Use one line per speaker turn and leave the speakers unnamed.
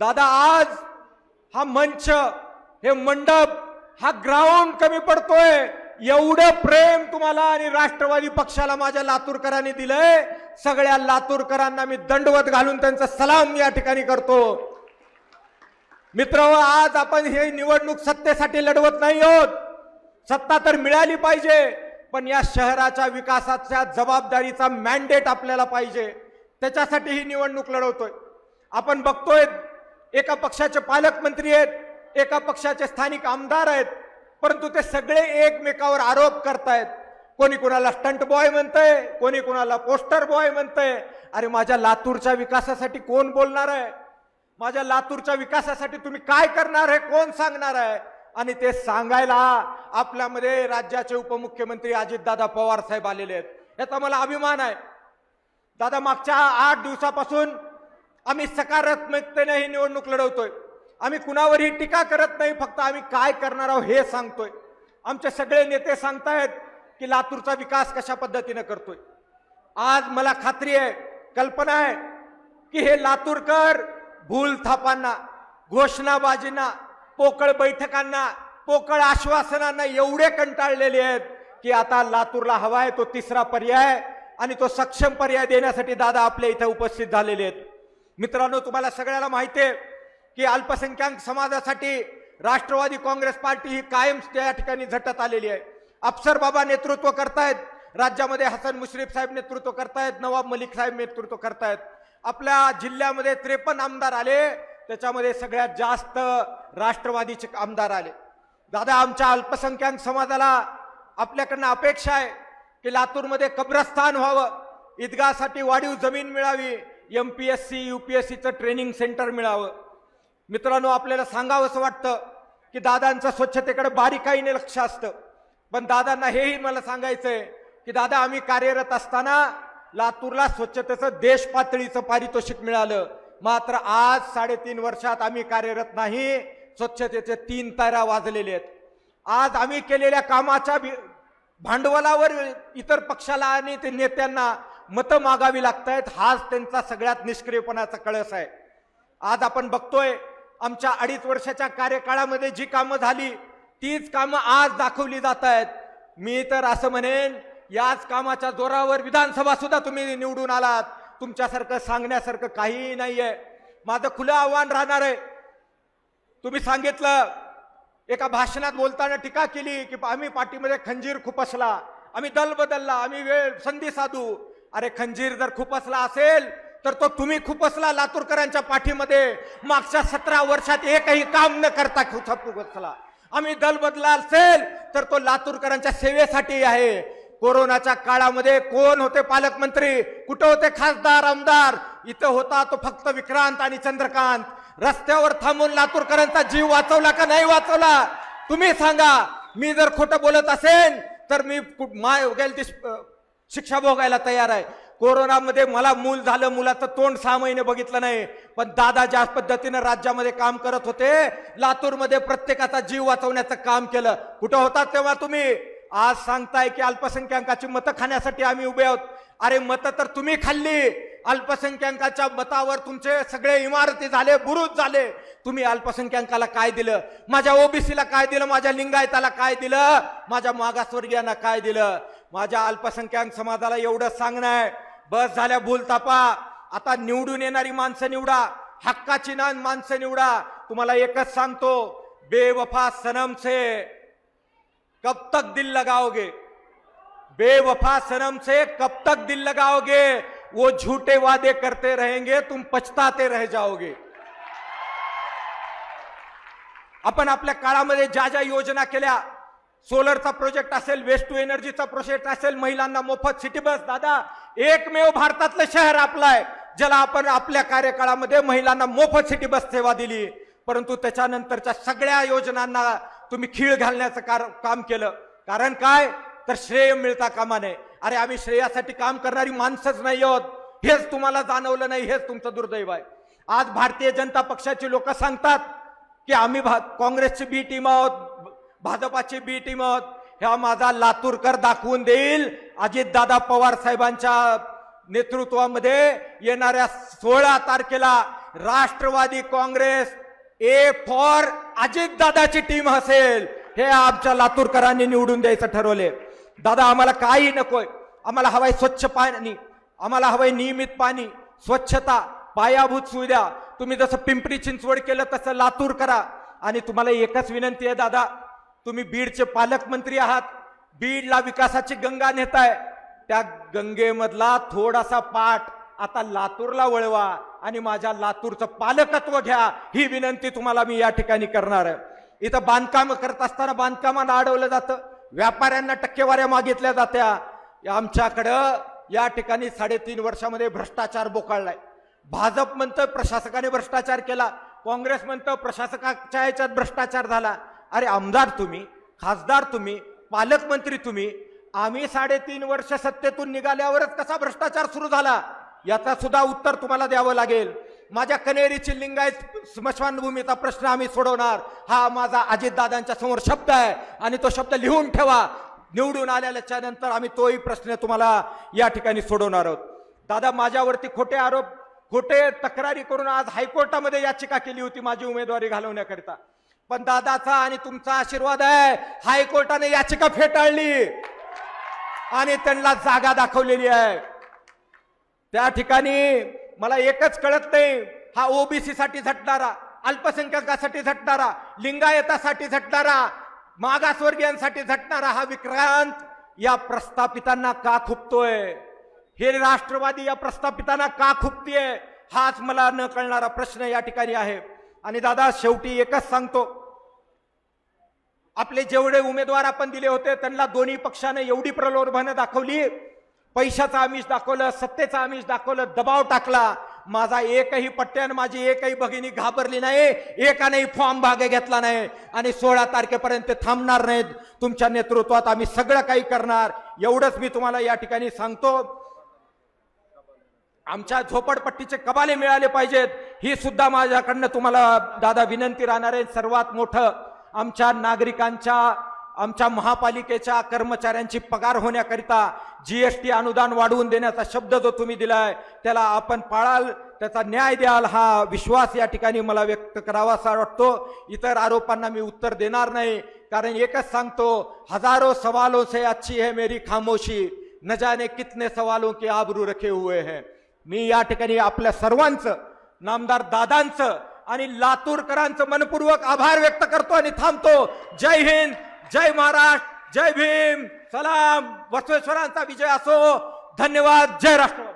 दादा आज हा मंच हे मंडप हा ग्राउंड कमी पडतोय. एवढं प्रेम तुम्हाला आणि राष्ट्रवादी पक्षाला माझ्या लातूरकरांनी दिलंय. सगळ्या लातूरकरांना मी दंडवत घालून त्यांचा सलाम या ठिकाणी करतो. मित्र आज आपण हे निवडणूक सत्तेसाठी लढवत नाही आहोत. सत्ता तर मिळाली पाहिजे पण या शहराच्या विकासाच्या जबाबदारीचा मॅन्डेट आपल्याला पाहिजे. त्याच्यासाठी ही निवडणूक लढवतोय. आपण बघतोय एका पक्षाचे पालकमंत्री आहेत एका पक्षाचे स्थानिक आमदार आहेत परंतु ते सगळे एकमेकावर आरोप करतायत. कोणी कोणाला स्टंट बॉय म्हणतंय कोणी कोणाला पोस्टर बॉय म्हणतंय. अरे माझ्या लातूरच्या विकासासाठी कोण बोलणार आहे? माझ्या लातूरच्या विकासासाठी तुम्ही काय करणार आहे? कोण सांगणार आहे? आणि ते सांगायला आपल्यामध्ये राज्याचे उपमुख्यमंत्री अजितदादा पवार साहेब आलेले आहेत. याचा मला अभिमान आहे. दादा मागच्या आठ दिवसापासून आम्ही सकारात्मकतेने ही निवडणूक लढवतोय. आम्ही कुणावरही टीका करत नाही फक्त आम्ही काय करणार आहोत हे सांगतोय. आमचे सगळे नेते सांगतायत की लातूरचा विकास कशा पद्धतीनं करतोय. आज मला खात्री आहे कल्पना आहे की हे लातूरकर भूल थापांना घोषणाबाजींना पोकळ बैठकांना पोकळ आश्वासनांना एवढे कंटाळलेले आहेत की आता लातूरला हवा आहे तो तिसरा पर्याय आणि तो सक्षम पर्याय देण्यासाठी दादा आपल्या इथे उपस्थित झालेले आहेत. मित्रांनो तुम्हाला सगळ्याला माहिती आहे की अल्पसंख्याक समाजासाठी राष्ट्रवादी काँग्रेस पार्टी ही कायम त्या ठिकाणी झटत आलेली आहे. अफसर बाबा नेतृत्व करतायत. राज्यामध्ये हसन मुश्रीफ साहेब नेतृत्व करतायत नवाब मलिक साहेब नेतृत्व करतायत. आपल्या जिल्ह्यामध्ये त्रेपन्न आमदार आले त्याच्यामध्ये सगळ्यात जास्त राष्ट्रवादीचे आमदार आले. दादा आमच्या अल्पसंख्याक समाजाला आपल्याकडनं अपेक्षा आहे की लातूरमध्ये कब्रस्थान व्हावं ईदगासाठी वाढीव जमीन मिळावी M P S C U P S सीचं ट्रेनिंग सेंटर मिळावं. मित्रांनो आपल्याला सांगावंसं वाटतं की दादांचं स्वच्छतेकडे बारीकाईने लक्ष असतं. पण दादांना हेही मला सांगायचं आहे की दादा आम्ही कार्यरत असताना लातूरला स्वच्छतेचं देश पातळीचं पारितोषिक मिळालं. मात्र आज साडेतीन वर्षात आम्ही कार्यरत नाही स्वच्छतेचे तीन तारा वाजलेले आहेत. आज आम्ही केलेल्या कामाच्या भांडवलावर इतर पक्षाला आणि ते नेत्यांना मतं मागावी लागतायत हाच त्यांचा सगळ्यात निष्क्रियपणाचा कळस आहे. आज आपण बघतोय आमच्या अडीच वर्षाच्या कार्यकाळामध्ये जी कामं झाली तीच कामं आज दाखवली जात आहेत मी तर असं म्हणेन याच कामाच्या जोरावर विधानसभा सुद्धा तुम्ही निवडून आलात. तुमच्यासारखं सांगण्यासारखं काहीही नाहीये. माझं खुलं आव्हान राहणार आहे. तुम्ही सांगितलं एका भाषणात बोलताना टीका केली की आम्ही पाठीमध्ये खंजीर खुपसला आम्ही दल बदलला आम्ही वेळ संधी साधू. अरे खंजीर जर खुपसला असेल तर तो तुम्ही खुपसला लातूरकरांच्या पाठीमध्ये. मागच्या सतरा वर्षात एकही काम न करता खुपसला आम्ही दल बदला असेल तर तो लातूरकरांच्या सेवेसाठी आहे. कोरोनाच्या काळामध्ये कोण होते पालकमंत्री? कुठं होते खासदार आमदार? इथं होता तो फक्त विक्रांत आणि चंद्रकांत. रस्त्यावर थांबून लातूरकरांचा जीव वाचवला का नाही वाचवला? तुम्ही सांगा. मी जर खोटं बोलत असेल तर मी माय गेल ती शिक्षा भोगायला तयार आहे. कोरोनामध्ये मला मूल झालं मुलाचं तोंड सहा महिने बघितलं नाही. पण दादा ज्या पद्धतीनं राज्यामध्ये काम करत होते लातूरमध्ये प्रत्येकाचा जीव वाचवण्याचं काम केलं. कुठं होता तेव्हा तुम्ही? आज सांगताय की अल्पसंख्याकाची मतं खाण्यासाठी आम्ही उभे आहोत. अरे मतं तर तुम्ही खाल्ली. अल्पसंख्याकाच्या मतावर तुमचे सगळे इमारती झाले बुरुज झाले. तुम्ही अल्पसंख्याकाला काय दिलं? माझ्या ओबीसीला काय दिलं? माझ्या लिंगायताला काय दिलं? माझ्या मागासवर्गीयांना काय दिलं? माझ्या अल्पसंख्याक समाजाला एवढं सांगणं आहे. बस झाल्या भूलतापा आता निवडून येणारी माणसं निवडा. हक्काची ना माणसं निवडा. तुम्हाला एकच सांगतो बेवफा सनम से कब तक दिल लगाओगे? बेवफा सनम से कब तक दिल लगाओगे? वो झूठे वादे करते रहेंगे तुम पछताते रह जाओगे. आपण आपल्या काळामध्ये ज्या ज्या योजना केल्या सोलरचा प्रोजेक्ट असेल वेस्ट टू एनर्जीचा प्रोजेक्ट असेल महिलांना मोफत सिटी बस दादा एकमेव भारतातलं शहर आपलं आहे ज्याला आपण आपल्या कार्यकाळामध्ये महिलांना मोफत सिटी बस सेवा दिली. परंतु त्याच्यानंतरच्या सगळ्या योजनांना तुम्ही खीळ घालण्याचं कार- काम केलं. कारण काय? तर श्रेय मिळता कामा नये अरे आम्ही श्रेयासाठी काम करणारी माणसंच नाही आहोत. हेच तुम्हाला जाणवलं नाही हेच तुमचं दुर्दैव आहे. आज भारतीय जनता पक्षाची लोक सांगतात की आम्ही भा- काँग्रेसची बी टीम आहोत भाजपाची बी टीम ह्या माझा लातूरकर दाखवून देईल. अजितदादा पवार साहेबांच्या नेतृत्वामध्ये येणाऱ्या सोळा तारखेला राष्ट्रवादी काँग्रेस ए फॉर अजितदादाची टीम असेल. हे आमच्या लातूरकरांनी निवडून द्यायचं ठरवले. दादा आम्हाला काही नकोय. आम्हाला हवाय स्वच्छ पाणी. आम्हाला हवंय नियमित पाणी स्वच्छता पायाभूत सुविधा. तुम्ही जसं पिंपरी चिंचवड केलं तसं लातूर करा. आणि तुम्हाला एकच विनंती आहे दादा. तुम्ही बीडचे पालकमंत्री आहात. बीडला विकासाची गंगा नेताय. त्या गंगेमधला थोडासा पाठ आता लातूरला वळवा आणि माझ्या लातूरचं पालकत्व घ्या ही विनंती तुम्हाला मी या ठिकाणी करणार आहे. इथं बांधकाम करत असताना बांधकामाला अडवलं जातं. व्यापाऱ्यांना टक्केवाऱ्या मागितल्या जात्या. आमच्याकडं या ठिकाणी साडेतीन वर्षामध्ये भ्रष्टाचार बोकाळलाय. भाजप म्हणतं प्रशासकाने भ्रष्टाचार केला. काँग्रेस म्हणतं प्रशासकाच्या याच्यात भ्रष्टाचार झाला. अरे आमदार तुम्ही खासदार तुम्ही पालकमंत्री तुम्ही आम्ही साडेतीन वर्ष सत्तेतून निघाल्यावरच कसा भ्रष्टाचार सुरू झाला? याचा सुद्धा उत्तर तुम्हाला द्यावं लागेल. माझ्या कनेरीची लिंगायत स्मशानभूमीचा प्रश्न आम्ही सोडवणार. हा माझा अजितदादांच्या समोर शब्द आहे आणि तो शब्द लिहून ठेवा. निवडून आल्याच्यानंतर आम्ही तोही प्रश्न तुम्हाला या ठिकाणी सोडवणार आहोत. दादा माझ्यावरती खोटे आरोप खोटे तक्रारी करून आज हायकोर्टामध्ये याचिका केली होती माझी उमेदवारी घालवण्याकरिता. पण दादाचा आणि तुमचा आशीर्वाद आहे. हायकोर्टाने याचिका फेटाळली. आणि त्यांना जागा दाखवलेली आहे. त्या ठिकाणी मला एकच कळत नाही हा ओबीसी साठी झटणारा अल्पसंख्याकासाठी झटणारा लिंगायतासाठी झटणारा मागासवर्गीयांसाठी झटणारा हा विक्रांत या प्रस्थापितांना का खुपतोय? हे राष्ट्रवादी या प्रस्थापितांना का खुपतीये? हाच मला न कळणारा प्रश्न या ठिकाणी आहे. आणि दादा शेवटी एकच सांगतो आपले जेवढे उमेदवार आपण दिले होते त्यांना दोन्ही पक्षाने एवढी प्रलोभनं दाखवली. पैशाचं आमिष दाखवलं सत्तेचं आमिष दाखवलं दबाव टाकला. माझा एकही पट्ट्यान माझी एकही भगिनी घाबरली नाही एकानेही फॉर्म भाग घेतला नाही आणि सोळा तारखेपर्यंत थांबणार नाहीत. तुमच्या नेतृत्वात आम्ही सगळं काही करणार. एवढंच मी तुम्हाला या ठिकाणी सांगतो. आमच्या झोपडपट्टीचे कबाले मिळाले पाहिजेत. ही सुद्धा माझ्याकडनं तुम्हाला दादा विनंती राहणार आहे. सर्वात मोठं आमच्या नागरिकांच्या आमच्या महापालिकेच्या कर्मचाऱ्यांची पगार होण्याकरिता जीएसटी अनुदान वाढवून देण्याचा शब्द जो तुम्ही दिलाय त्याला आपण पाळाल त्याचा न्याय द्याल हा विश्वास या ठिकाणी मला व्यक्त करावासा वाटतो. इतर आरोपांना मी उत्तर देणार नाही कारण एकच सांगतो हजारो सवालों से अच्छी है मेरी खामोशी न जाने कितने सवालों के आबरू रखे हुए हैं. मी या ठिकाणी आपल्या सर्वांचं नामदार दादांचं आणि लातूरकरांचं मनपूर्वक आभार व्यक्त करतो आणि थांबतो. जय हिंद जय महाराष्ट्र जय भीम. सलाम. बसवेश्वरांचा विजय असो. धन्यवाद. जय राष्ट्रवाद.